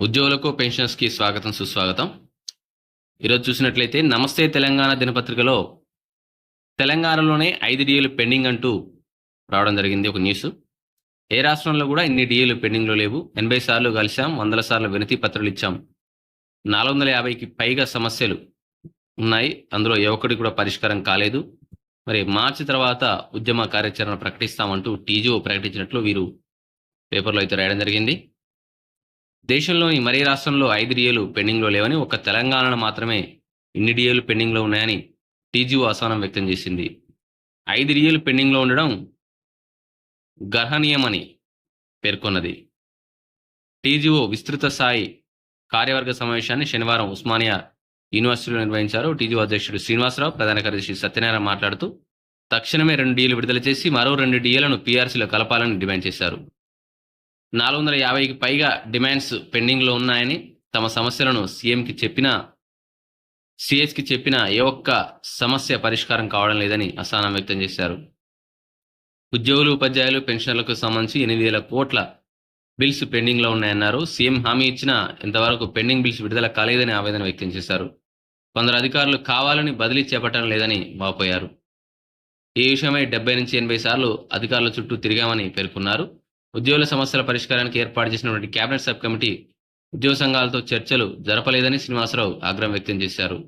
ఉద్యోగులకు పెన్షనర్స్కి స్వాగతం సుస్వాగతం. ఈరోజు చూసినట్లయితే నమస్తే తెలంగాణ దినపత్రికలో తెలంగాణలోనే ఐదు డిఏలు పెండింగ్ అంటూ రావడం జరిగింది ఒక న్యూస్. ఏ రాష్ట్రంలో కూడా ఇన్ని డిఏలు పెండింగ్లో లేవు. ఎనభై సార్లు కలిసాం వందల సార్లు వినతి పత్రాలు ఇచ్చాం. నాలుగు వందల యాభైకి పైగా సమస్యలు ఉన్నాయి. అందులో ఏ ఒక్కటి కూడా పరిష్కారం కాలేదు. మరి మార్చి తర్వాత ఉద్యమ కార్యాచరణ ప్రకటిస్తామంటూ టీజీఓ ప్రకటించినట్లు వీరు పేపర్లో అయితే రాయడం జరిగింది. దేశంలోని మరే రాష్ట్రంలో ఐదు డిఏలు పెండింగ్లో లేవని ఒక తెలంగాణలో మాత్రమే ఇన్ని డిఏలు పెండింగ్లో ఉన్నాయని టీజీఓ అసహనం వ్యక్తం చేసింది. ఐదు డిఏలు పెండింగ్లో ఉండడం గర్హనీయమని పేర్కొన్నది. టీజీఓ విస్తృత స్థాయి కార్యవర్గ సమావేశాన్ని శనివారం ఉస్మానియా యూనివర్సిటీలో నిర్వహించారు. టీజీఓ అధ్యక్షుడు శ్రీనివాసరావు ప్రధాన కార్యదర్శి సత్యనారాయణ మాట్లాడుతూ తక్షణమే రెండు డీలు విడుదల చేసి మరో రెండు డీఏలను పీఆర్సీలో కలపాలని డిమాండ్ చేశారు. నాలుగు వందల యాభైకి పైగా డిమాండ్స్ పెండింగ్లో ఉన్నాయని తమ సమస్యలను సీఎంకి చెప్పినా సిఎస్కి చెప్పినా ఏ ఒక్క సమస్య పరిష్కారం కావడం లేదని అసహనం వ్యక్తం చేశారు. ఉద్యోగులు ఉపాధ్యాయులు పెన్షనర్లకు సంబంధించి ఎనిమిది వేల కోట్ల బిల్స్ పెండింగ్లో ఉన్నాయన్నారు. సీఎం హామీ ఇచ్చినా ఇంతవరకు పెండింగ్ బిల్స్ విడుదల కాలేదని ఆవేదన వ్యక్తం చేశారు. కొందరు అధికారులు కావాలని బదిలీ చేపట్టడం లేదని వాపోయారు. ఈ విషయమై డెబ్బై నుంచి ఎనభై సార్లు అధికారుల చుట్టూ తిరిగామని పేర్కొన్నారు. ఉద్యోగుల సమస్యల పరిష్కారానికి ఏర్పాటు చేసినటువంటి కేబినెట్ సబ్ కమిటీ ఉద్యోగ సంఘాలతో చర్చలు జరపలేదని శ్రీనివాసరావు ఆగ్రహం వ్యక్తం చేశారు.